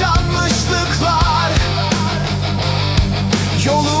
yaşanmışlıklar. Yolumdan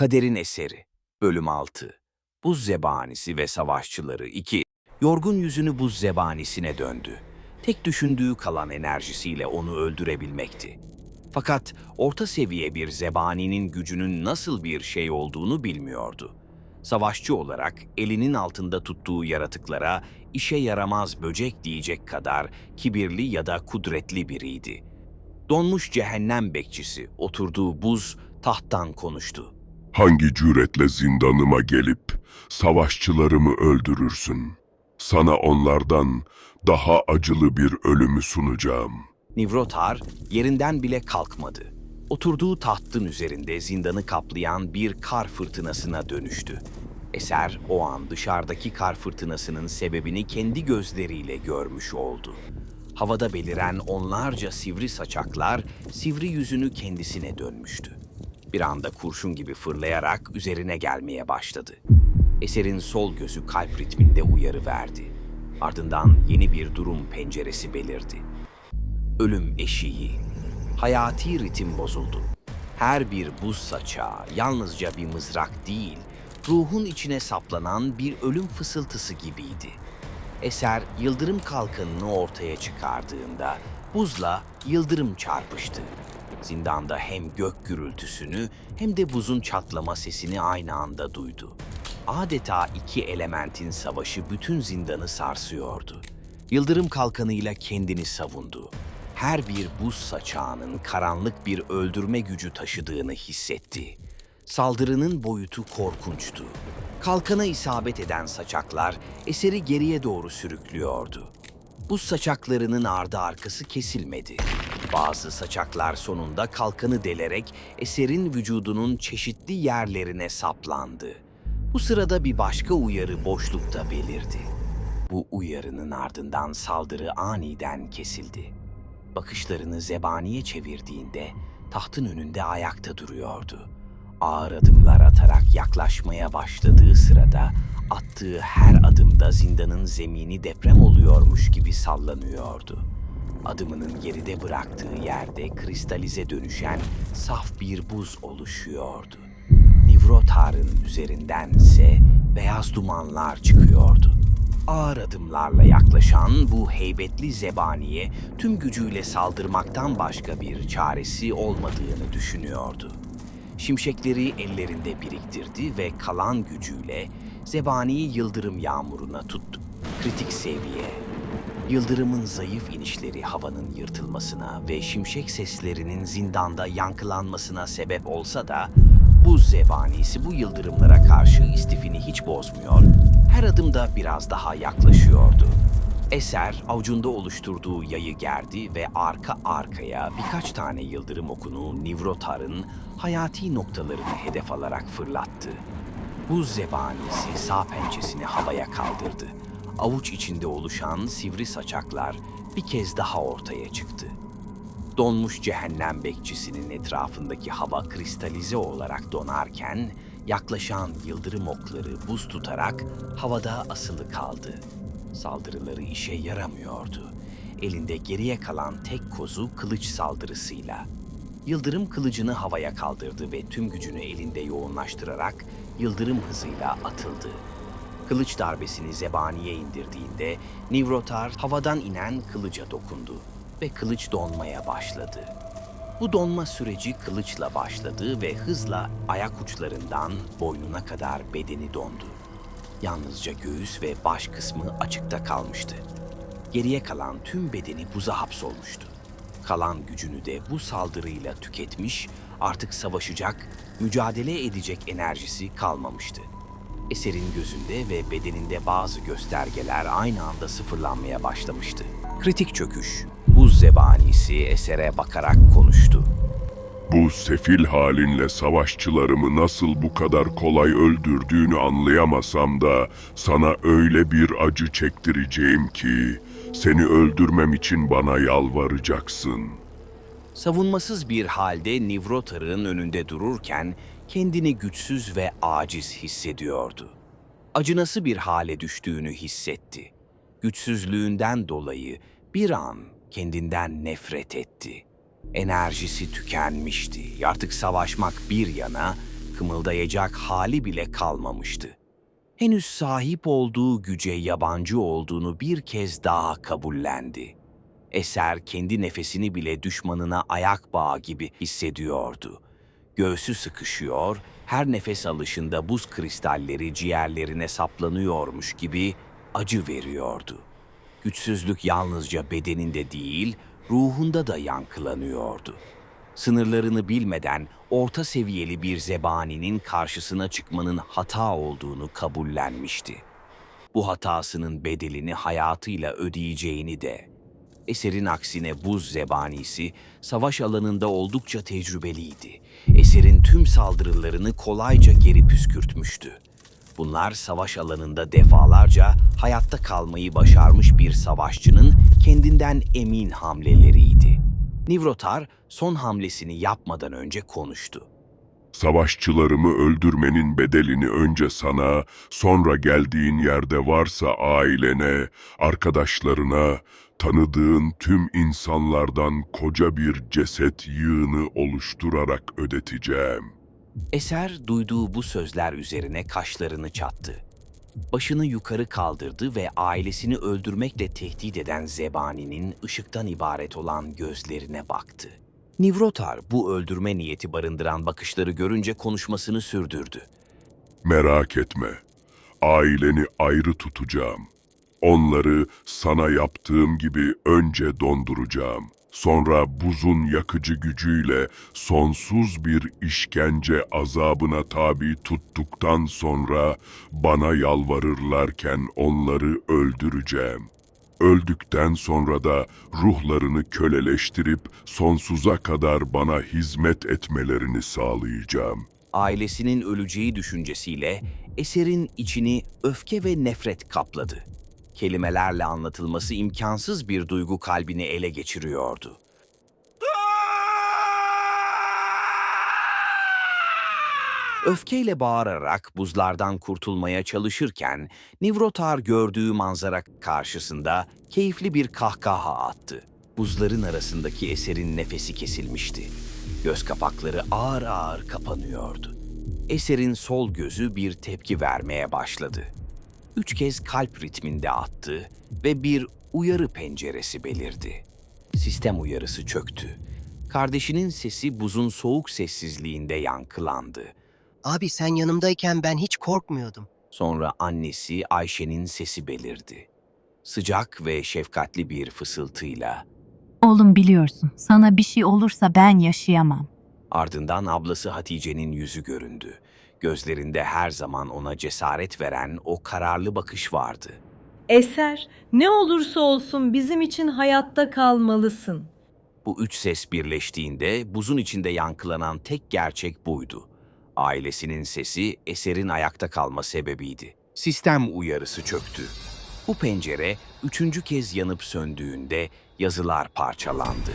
Kaderin Eseri Bölüm 6 Buz Zebanisi ve Savaşçıları 2 Yorgun yüzünü buz zebanisine döndü. Tek düşündüğü kalan enerjisiyle onu öldürebilmekti. Fakat orta seviye bir zebaninin gücünün nasıl bir şey olduğunu bilmiyordu. Savaşçı olarak elinin altında tuttuğu yaratıklara işe yaramaz böcek diyecek kadar kibirli ya da kudretli biriydi. Donmuş cehennem bekçisi oturduğu buz tahttan konuştu. Hangi cüretle zindanıma gelip savaşçılarımı öldürürsün? Sana onlardan daha acılı bir ölümü sunacağım. Nivrotar yerinden bile kalkmadı. Oturduğu tahtın üzerinde zindanı kaplayan bir kar fırtınasına dönüştü. Eser o an dışarıdaki kar fırtınasının sebebini kendi gözleriyle görmüş oldu. Havada beliren onlarca sivri saçaklar sivri yüzünü kendisine dönmüştü. Bir anda kurşun gibi fırlayarak üzerine gelmeye başladı. Eser'in sol gözü kalp ritminde uyarı verdi. Ardından yeni bir durum penceresi belirdi ölüm eşiği. Hayati ritim bozuldu. Her bir buz saçağı yalnızca bir mızrak değil, ruhun içine saplanan bir ölüm fısıltısı gibiydi. Eser yıldırım kalkanını ortaya çıkardığında buzla yıldırım çarpıştı. Zindanda hem gök gürültüsünü hem de buzun çatlama sesini aynı anda duydu. Adeta iki elementin savaşı bütün zindanı sarsıyordu. Yıldırım kalkanıyla kendini savundu. Her bir buz saçağının karanlık bir öldürme gücü taşıdığını hissetti. Saldırının boyutu korkunçtu. Kalkana isabet eden saçaklar eseri geriye doğru sürüklüyordu. Buz saçaklarının ardı arkası kesilmedi. Bazı saçaklar sonunda kalkanı delerek eserin vücudunun çeşitli yerlerine saplandı. Bu sırada bir başka uyarı boşlukta belirdi. Bu uyarının ardından saldırı aniden kesildi. Bakışlarını zebaniye çevirdiğinde tahtın önünde ayakta duruyordu. Ağır adımlar atarak yaklaşmaya başladığı sırada attığı her adımda zindanın zemini deprem oluyormuş gibi sallanıyordu. Adımının geride bıraktığı yerde kristalize dönüşen saf bir buz oluşuyordu. Nivrotar'ın üzerinden ise beyaz dumanlar çıkıyordu. Ağır adımlarla yaklaşan bu heybetli zebaniye tüm gücüyle saldırmaktan başka bir çaresi olmadığını düşünüyordu. Şimşekleri ellerinde biriktirdi ve kalan gücüyle zebaniyi yıldırım yağmuruna tuttu. Kritik seviye. Yıldırımın zayıf inişleri havanın yırtılmasına ve şimşek seslerinin zindanda yankılanmasına sebep olsa da buz zebanisi bu yıldırımlara karşı istifini hiç bozmuyor, her adımda biraz daha yaklaşıyordu. Eser avucunda oluşturduğu yayı gerdi ve arka arkaya birkaç tane yıldırım okunu Nivrotar'ın hayati noktalarını hedef alarak fırlattı. Buz zebanisi sağ pençesini havaya kaldırdı. Avuç içinde oluşan sivri saçaklar bir kez daha ortaya çıktı. Donmuş cehennem bekçisinin etrafındaki hava kristalize olarak donarken yaklaşan yıldırım okları buz tutarak havada asılı kaldı. Saldırıları işe yaramıyordu. Elinde geriye kalan tek kozu kılıç saldırısıyla. Yıldırım kılıcını havaya kaldırdı ve tüm gücünü elinde yoğunlaştırarak yıldırım hızıyla atıldı. Kılıç darbesini zebaniye indirdiğinde Nivrotar havadan inen kılıca dokundu ve kılıç donmaya başladı. Bu donma süreci kılıçla başladı ve hızla ayak uçlarından boynuna kadar bedeni dondu. Yalnızca göğüs ve baş kısmı açıkta kalmıştı. Geriye kalan tüm bedeni buza hapsolmuştu. kalan gücünü de bu saldırıyla tüketmiş, artık savaşacak, mücadele edecek enerjisi kalmamıştı. Eser'in gözünde ve bedeninde bazı göstergeler aynı anda sıfırlanmaya başlamıştı. Kritik çöküş. Buz zebanisi Eser'e bakarak konuştu. Bu sefil halinle savaşçılarımı nasıl bu kadar kolay öldürdüğünü anlayamasam da sana öyle bir acı çektireceğim ki seni öldürmem için bana yalvaracaksın. Savunmasız bir halde Nivrotar'ın önünde dururken kendini güçsüz ve aciz hissediyordu. Acınası bir hale düştüğünü hissetti. Güçsüzlüğünden dolayı bir an kendinden nefret etti. Enerjisi tükenmişti. Artık savaşmak bir yana kımıldayacak hali bile kalmamıştı. Henüz sahip olduğu güce yabancı olduğunu bir kez daha kabullendi. Eser kendi nefesini bile düşmanına ayak bağı gibi hissediyordu. Göğsü sıkışıyor, her nefes alışında buz kristalleri ciğerlerine saplanıyormuş gibi acı veriyordu. Güçsüzlük yalnızca bedeninde değil, ruhunda da yankılanıyordu. Sınırlarını bilmeden orta seviyeli bir zebaninin karşısına çıkmanın hata olduğunu kabullenmişti. Bu hatasının bedelini hayatıyla ödeyeceğini de Eser'in aksine buz zebanisi savaş alanında oldukça tecrübeliydi. Eser'in tüm saldırılarını kolayca geri püskürtmüştü. Bunlar savaş alanında defalarca hayatta kalmayı başarmış bir savaşçının kendinden emin hamleleriydi. Nivrotar son hamlesini yapmadan önce konuştu. Savaşçılarımı öldürmenin bedelini önce sana, sonra geldiğin yerde varsa ailene, arkadaşlarına, tanıdığın tüm insanlardan koca bir ceset yığını oluşturarak ödeteceğim. Eser duyduğu bu sözler üzerine kaşlarını çattı. Başını yukarı kaldırdı ve ailesini öldürmekle tehdit eden zebaninin ışıktan ibaret olan gözlerine baktı. Nivrotar bu öldürme niyeti barındıran bakışları görünce konuşmasını sürdürdü. Merak etme, aileni ayrı tutacağım. Onları sana yaptığım gibi önce donduracağım. Sonra buzun yakıcı gücüyle sonsuz bir işkence azabına tabi tuttuktan sonra bana yalvarırlarken onları öldüreceğim. Öldükten sonra da ruhlarını köleleştirip sonsuza kadar bana hizmet etmelerini sağlayacağım. Ailesinin öleceği düşüncesiyle eserin içini öfke ve nefret kapladı. Kelimelerle anlatılması imkansız bir duygu kalbini ele geçiriyordu. Öfkeyle bağırarak buzlardan kurtulmaya çalışırken Nivrotar gördüğü manzara karşısında keyifli bir kahkaha attı. Buzların arasındaki eserin nefesi kesilmişti. Göz kapakları ağır ağır kapanıyordu. Eserin sol gözü bir tepki vermeye başladı. Üç kez kalp ritminde attı ve bir uyarı penceresi belirdi. Sistem uyarısı çöktü. Kardeşinin sesi buzun soğuk sessizliğinde yankılandı. Abi sen yanımdayken ben hiç korkmuyordum. Sonra annesi Ayşe'nin sesi belirdi. Sıcak ve şefkatli bir fısıltıyla Oğlum biliyorsun, sana bir şey olursa ben yaşayamam. ardından ablası Hatice'nin yüzü göründü. Gözlerinde her zaman ona cesaret veren o kararlı bakış vardı. Eser, ne olursa olsun bizim için hayatta kalmalısın. Bu üç ses birleştiğinde buzun içinde yankılanan tek gerçek buydu. Ailesinin sesi eserin ayakta kalma sebebiydi. Sistem uyarısı çöktü. Bu pencere üçüncü kez yanıp söndüğünde yazılar parçalandı.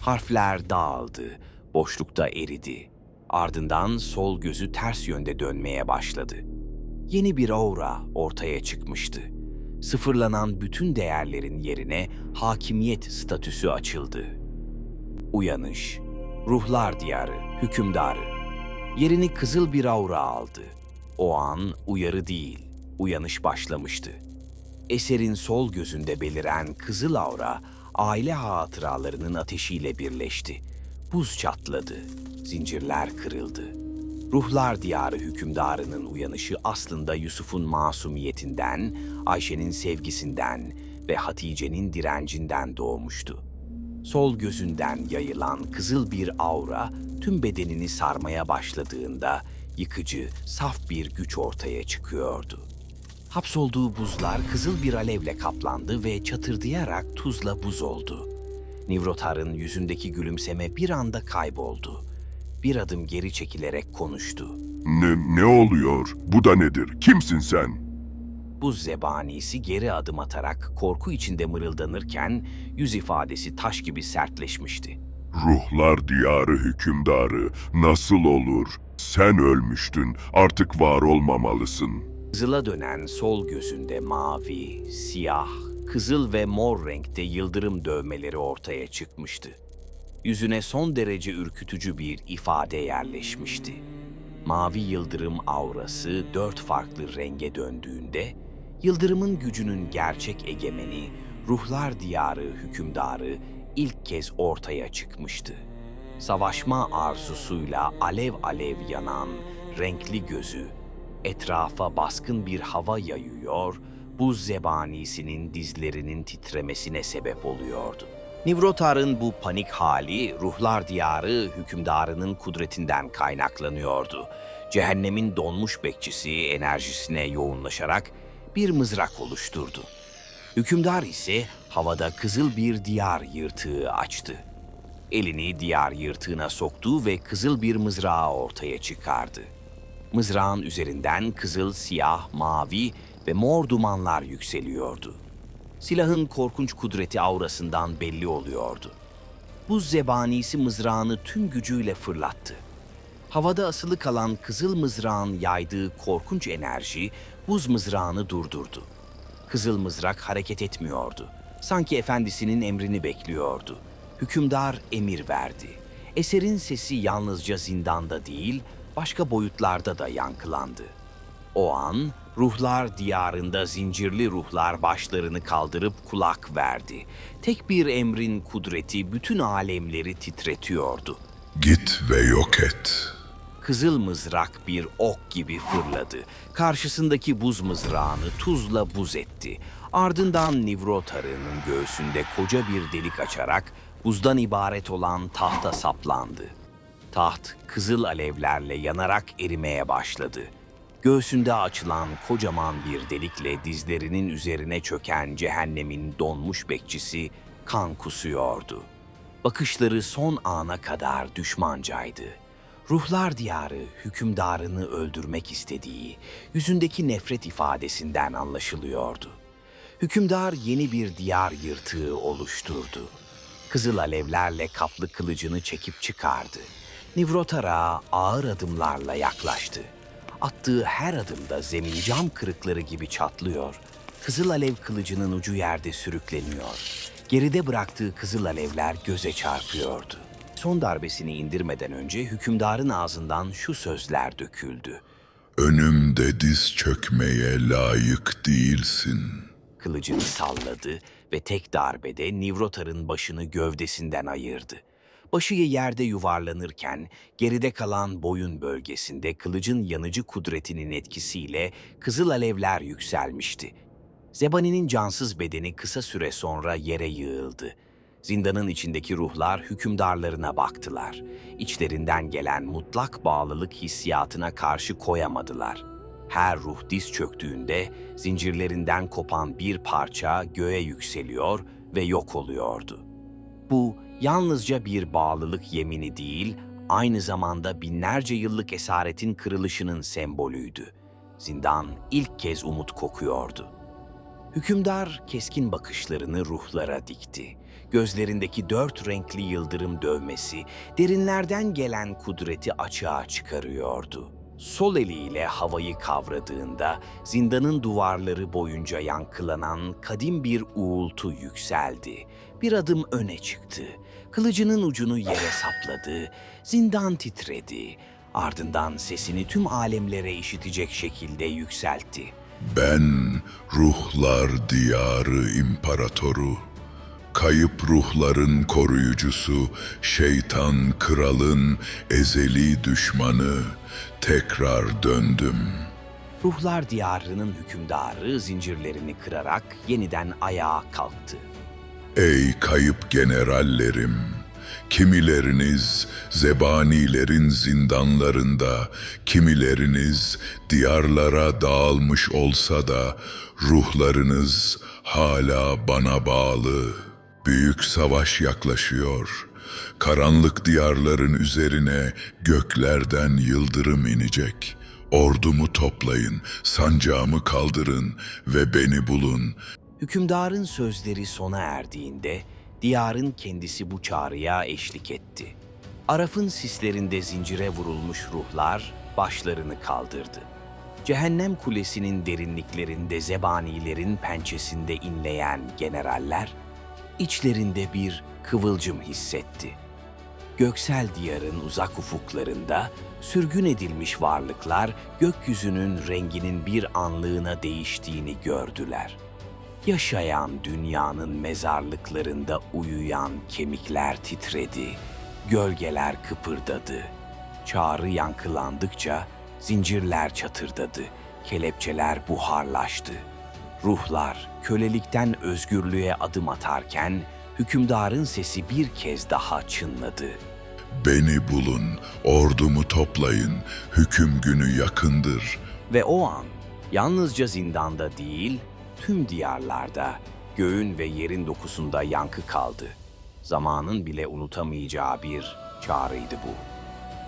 Harfler dağıldı, boşlukta eridi. Ardından sol gözü ters yönde dönmeye başladı. Yeni bir aura ortaya çıkmıştı. Sıfırlanan bütün değerlerin yerine hakimiyet statüsü açıldı. Uyanış, ruhlar diyarı, hükümdarı. Yerini kızıl bir aura aldı. O an uyarı değil, uyanış başlamıştı. Eserin sol gözünde beliren kızıl aura, aile hatıralarının ateşiyle birleşti. Buz çatladı, zincirler kırıldı. Ruhlar diyarı hükümdarının uyanışı aslında Yusuf'un masumiyetinden, Ayşe'nin sevgisinden ve Hatice'nin direncinden doğmuştu. Sol gözünden yayılan kızıl bir aura tüm bedenini sarmaya başladığında yıkıcı, saf bir güç ortaya çıkıyordu. Hapsolduğu buzlar kızıl bir alevle kaplandı ve çatırdayarak tuzla buz oldu. Nivrotar'ın yüzündeki gülümseme bir anda kayboldu. Bir adım geri çekilerek konuştu. Ne, ne oluyor? Bu da nedir? Kimsin sen? Buz zebanisi geri adım atarak korku içinde mırıldanırken yüz ifadesi taş gibi sertleşmişti. Ruhlar diyarı hükümdarı nasıl olur? Sen ölmüştün, artık var olmamalısın. Kızıla dönen sol gözünde mavi, siyah, kızıl ve mor renkte yıldırım dövmeleri ortaya çıkmıştı. Yüzüne son derece ürkütücü bir ifade yerleşmişti. Mavi yıldırım aurası dört farklı renge döndüğünde, yıldırımın gücünün gerçek egemeni, ruhlar diyarı hükümdarı ilk kez ortaya çıkmıştı. Savaşma arzusuyla alev alev yanan renkli gözü etrafa baskın bir hava yayıyor, buz zebanisinin dizlerinin titremesine sebep oluyordu. Nivrotar'ın bu panik hali ruhlar diyarı hükümdarının kudretinden kaynaklanıyordu. Cehennemin donmuş bekçisi enerjisine yoğunlaşarak bir mızrak oluşturdu. Hükümdar ise havada kızıl bir diyar yırtığı açtı. Elini diyar yırtığına soktu ve kızıl bir mızrağı ortaya çıkardı. Mızrağın üzerinden kızıl, siyah, mavi ve mor dumanlar yükseliyordu. Silahın korkunç kudreti aurasından belli oluyordu. Buz zebanisi mızrağını tüm gücüyle fırlattı. Havada asılı kalan kızıl mızrağın yaydığı korkunç enerji buz mızrağını durdurdu. Kızıl mızrak hareket etmiyordu. Sanki efendisinin emrini bekliyordu. Hükümdar emir verdi. Eserin sesi yalnızca zindanda değil, başka boyutlarda da yankılandı. O an ruhlar diyarında zincirli ruhlar başlarını kaldırıp kulak verdi. Tek bir emrin kudreti bütün alemleri titretiyordu. Git ve yok et. Kızıl mızrak bir ok gibi fırladı. Karşısındaki buz mızrağını tuzla buz etti. Ardından Nivrotarı'nın göğsünde koca bir delik açarak buzdan ibaret olan tahta saplandı. Taht kızıl alevlerle yanarak erimeye başladı. Göğsünde açılan kocaman bir delikle dizlerinin üzerine çöken cehennemin donmuş bekçisi kan kusuyordu. Bakışları son ana kadar düşmancaydı. Ruhlar diyarı hükümdarını öldürmek istediği yüzündeki nefret ifadesinden anlaşılıyordu. Hükümdar yeni bir diyar yırtığı oluşturdu. Kızıl alevlerle kaplı kılıcını çekip çıkardı. Nivrotar'a ağır adımlarla yaklaştı. Attığı her adımda zemin cam kırıkları gibi çatlıyor. Kızıl alev kılıcının ucu yerde sürükleniyor. Geride bıraktığı kızıl alevler göze çarpıyordu. Son darbesini indirmeden önce hükümdarın ağzından şu sözler döküldü. Önümde diz çökmeye layık değilsin. Kılıcını salladı ve tek darbede Nivrotar'ın başını gövdesinden ayırdı. Başı yerde yuvarlanırken geride kalan boyun bölgesinde kılıcın yanıcı kudretinin etkisiyle kızıl alevler yükselmişti. Zebani'nin cansız bedeni kısa süre sonra yere yığıldı. Zindanın içindeki ruhlar hükümdarlarına baktılar. İçlerinden gelen mutlak bağlılık hissiyatına karşı koyamadılar. Her ruh diz çöktüğünde zincirlerinden kopan bir parça göğe yükseliyor ve yok oluyordu. Bu yalnızca bir bağlılık yemini değil, aynı zamanda binlerce yıllık esaretin kırılışının sembolüydü. Zindan ilk kez umut kokuyordu. Hükümdar keskin bakışlarını ruhlara dikti. Gözlerindeki dört renkli yıldırım dövmesi derinlerden gelen kudreti açığa çıkarıyordu. Sol eliyle havayı kavradığında zindanın duvarları boyunca yankılanan kadim bir uğultu yükseldi. Bir adım öne çıktı. Kılıcının ucunu yere sapladı. Zindan titredi. Ardından sesini tüm alemlere işitecek şekilde yükseltti. Ben ruhlar diyarı imparatoru, kayıp ruhların koruyucusu, şeytan kralın ezeli düşmanı, tekrar döndüm. Ruhlar diyarının hükümdarı zincirlerini kırarak yeniden ayağa kalktı. Ey kayıp generallerim! Kimileriniz zebanilerin zindanlarında, kimileriniz diyarlara dağılmış olsa da ruhlarınız hala bana bağlı. Büyük savaş yaklaşıyor. Karanlık diyarların üzerine göklerden yıldırım inecek. Ordumu toplayın, sancağımı kaldırın ve beni bulun. Hükümdarın sözleri sona erdiğinde diyarın kendisi bu çağrıya eşlik etti. Araf'ın sislerinde zincire vurulmuş ruhlar başlarını kaldırdı. Cehennem kulesinin derinliklerinde zebanilerin pençesinde inleyen generaller içlerinde bir kıvılcım hissetti. Göksel diyarın uzak ufuklarında sürgün edilmiş varlıklar gökyüzünün renginin bir anlığına değiştiğini gördüler. Yaşayan dünyanın mezarlıklarında uyuyan kemikler titredi, gölgeler kıpırdadı. Çağrı yankılandıkça zincirler çatırdadı, kelepçeler buharlaştı. Ruhlar kölelikten özgürlüğe adım atarken hükümdarın sesi bir kez daha çınladı. Beni bulun, ordumu toplayın, hüküm günü yakındır. Ve o an yalnızca zindanda değil, tüm diyarlarda, göğün ve yerin dokusunda yankı kaldı. Zamanın bile unutamayacağı bir çağrıydı bu.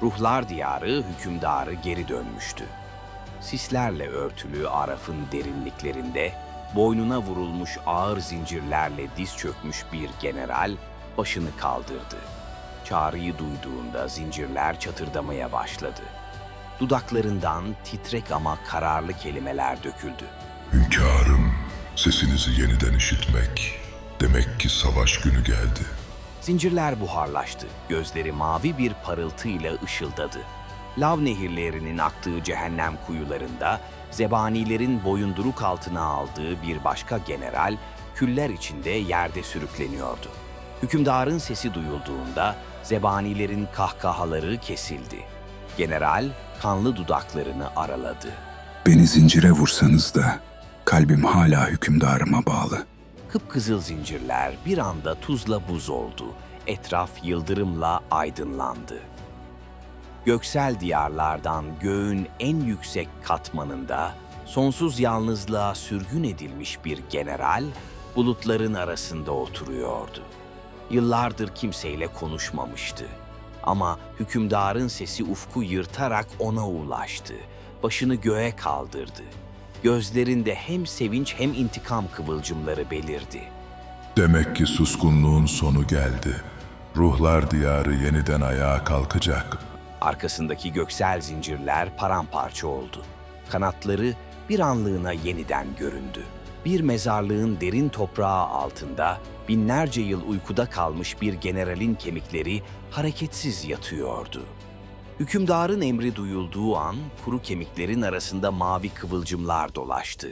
Ruhlar diyarı hükümdarı geri dönmüştü. Sislerle örtülü Araf'ın derinliklerinde, boynuna vurulmuş ağır zincirlerle diz çökmüş bir general başını kaldırdı. Çağrıyı duyduğunda zincirler çatırdamaya başladı. Dudaklarından titrek ama kararlı kelimeler döküldü. Hünkârım, sesinizi yeniden işitmek. Demek ki savaş günü geldi. Zincirler buharlaştı. Gözleri mavi bir parıltıyla ışıldadı. Lav nehirlerinin aktığı cehennem kuyularında zebanilerin boyunduruk altına aldığı bir başka general küller içinde yerde sürükleniyordu. Hükümdarın sesi duyulduğunda zebanilerin kahkahaları kesildi. General kanlı dudaklarını araladı. Beni zincire vursanız da kalbim hala hükümdarıma bağlı. Kıpkızıl zincirler bir anda tuzla buz oldu. Etraf yıldırımla aydınlandı. Göksel diyarlardan göğün en yüksek katmanında sonsuz yalnızlığa sürgün edilmiş bir general bulutların arasında oturuyordu. Yıllardır kimseyle konuşmamıştı. Ama hükümdarın sesi ufku yırtarak ona ulaştı. Başını göğe kaldırdı. Gözlerinde hem sevinç hem intikam kıvılcımları belirdi. Demek ki suskunluğun sonu geldi. Ruhlar diyarı yeniden ayağa kalkacak. Arkasındaki göksel zincirler paramparça oldu. Kanatları bir anlığına yeniden göründü. Bir mezarlığın derin toprağı altında binlerce yıl uykuda kalmış bir generalin kemikleri hareketsiz yatıyordu. Hükümdarın emri duyulduğu an kuru kemiklerin arasında mavi kıvılcımlar dolaştı.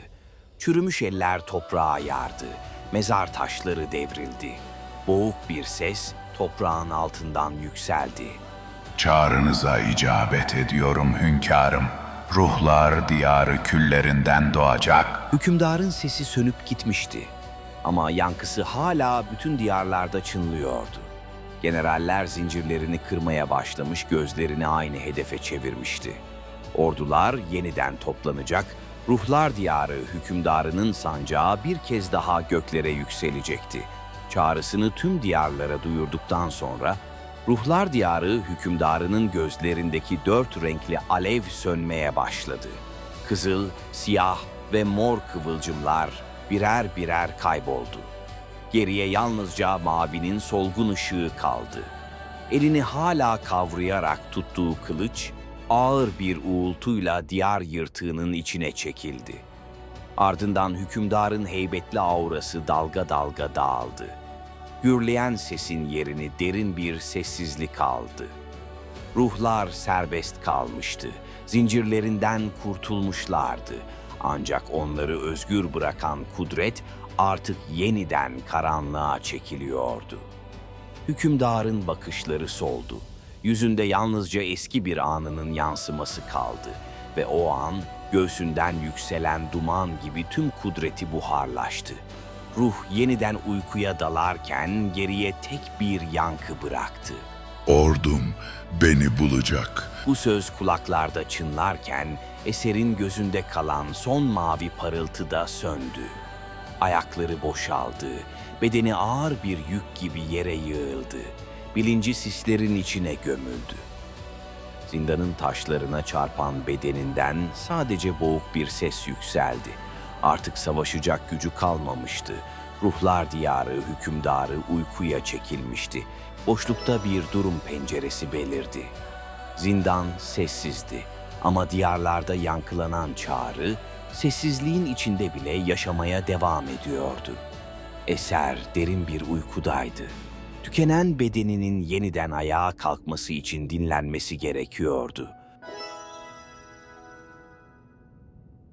Çürümüş eller toprağa yardı. Mezar taşları devrildi. Boğuk bir ses toprağın altından yükseldi. Çağrınıza icabet ediyorum hünkârım. Ruhlar diyarı küllerinden doğacak. Hükümdarın sesi sönüp gitmişti. Ama yankısı hala bütün diyarlarda çınlıyordu. Generaller zincirlerini kırmaya başlamış gözlerini aynı hedefe çevirmişti. Ordular yeniden toplanacak, ruhlar diyarı hükümdarının sancağı bir kez daha göklere yükselecekti. Çağrısını tüm diyarlara duyurduktan sonra Ruhlar diyarı hükümdarının gözlerindeki dört renkli alev sönmeye başladı. Kızıl, siyah ve mor kıvılcımlar birer birer kayboldu. Geriye yalnızca mavinin solgun ışığı kaldı. Elini hala kavrayarak tuttuğu kılıç ağır bir uğultuyla diyar yırtığının içine çekildi. Ardından hükümdarın heybetli aurası dalga dalga dağıldı gürleyen sesin yerini derin bir sessizlik aldı. Ruhlar serbest kalmıştı, zincirlerinden kurtulmuşlardı. Ancak onları özgür bırakan kudret artık yeniden karanlığa çekiliyordu. Hükümdarın bakışları soldu. Yüzünde yalnızca eski bir anının yansıması kaldı ve o an göğsünden yükselen duman gibi tüm kudreti buharlaştı. Ruh yeniden uykuya dalarken geriye tek bir yankı bıraktı. Ordum beni bulacak. Bu söz kulaklarda çınlarken eserin gözünde kalan son mavi parıltı da söndü. Ayakları boşaldı, bedeni ağır bir yük gibi yere yığıldı. Bilinci sislerin içine gömüldü. Zindanın taşlarına çarpan bedeninden sadece boğuk bir ses yükseldi. Artık savaşacak gücü kalmamıştı. Ruhlar diyarı hükümdarı uykuya çekilmişti. Boşlukta bir durum penceresi belirdi. Zindan sessizdi ama diyarlarda yankılanan çağrı sessizliğin içinde bile yaşamaya devam ediyordu. Eser derin bir uykudaydı. Tükenen bedeninin yeniden ayağa kalkması için dinlenmesi gerekiyordu.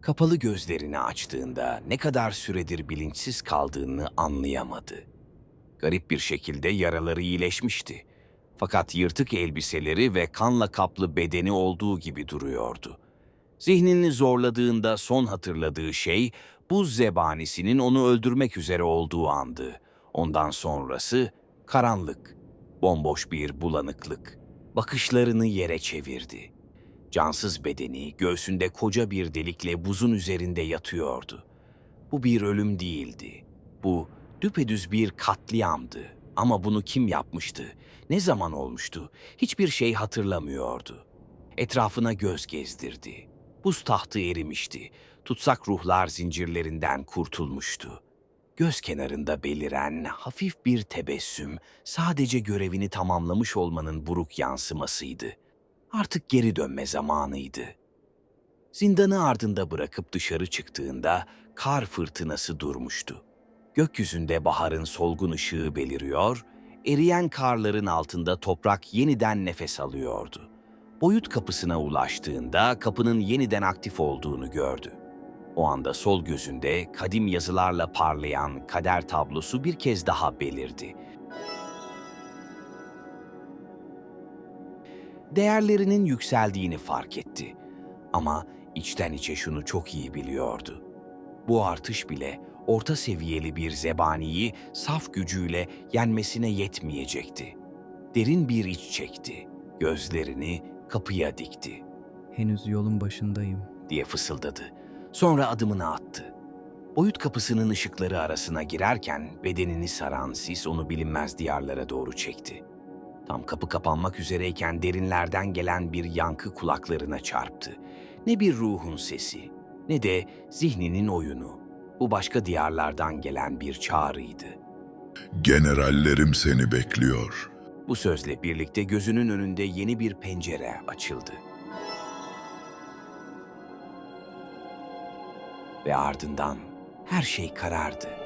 Kapalı gözlerini açtığında ne kadar süredir bilinçsiz kaldığını anlayamadı. Garip bir şekilde yaraları iyileşmişti. Fakat yırtık elbiseleri ve kanla kaplı bedeni olduğu gibi duruyordu. Zihnini zorladığında son hatırladığı şey buz zebanisinin onu öldürmek üzere olduğu andı. Ondan sonrası karanlık, bomboş bir bulanıklık. Bakışlarını yere çevirdi. Cansız bedeni göğsünde koca bir delikle buzun üzerinde yatıyordu. Bu bir ölüm değildi. Bu düpedüz bir katliamdı. Ama bunu kim yapmıştı? Ne zaman olmuştu? Hiçbir şey hatırlamıyordu. Etrafına göz gezdirdi. Buz tahtı erimişti. Tutsak ruhlar zincirlerinden kurtulmuştu. Göz kenarında beliren hafif bir tebessüm sadece görevini tamamlamış olmanın buruk yansımasıydı. Artık geri dönme zamanıydı. Zindanı ardında bırakıp dışarı çıktığında kar fırtınası durmuştu. Gökyüzünde baharın solgun ışığı beliriyor, eriyen karların altında toprak yeniden nefes alıyordu. Boyut kapısına ulaştığında kapının yeniden aktif olduğunu gördü. O anda sol gözünde kadim yazılarla parlayan kader tablosu bir kez daha belirdi. Değerlerinin yükseldiğini fark etti. Ama içten içe şunu çok iyi biliyordu. Bu artış bile orta seviyeli bir zebaniyi saf gücüyle yenmesine yetmeyecekti. Derin bir iç çekti. Gözlerini kapıya dikti Henüz yolun başındayım. diye fısıldadı. Sonra adımını attı. Boyut kapısının ışıkları arasına girerken bedenini saran sis onu bilinmez diyarlara doğru çekti. Tam kapı kapanmak üzereyken derinlerden gelen bir yankı kulaklarına çarptı. Ne bir ruhun sesi, ne de zihninin oyunu. Bu başka diyarlardan gelen bir çağrıydı. Generallerim seni bekliyor. Bu sözle birlikte gözünün önünde yeni bir pencere açıldı. Ve ardından her şey karardı.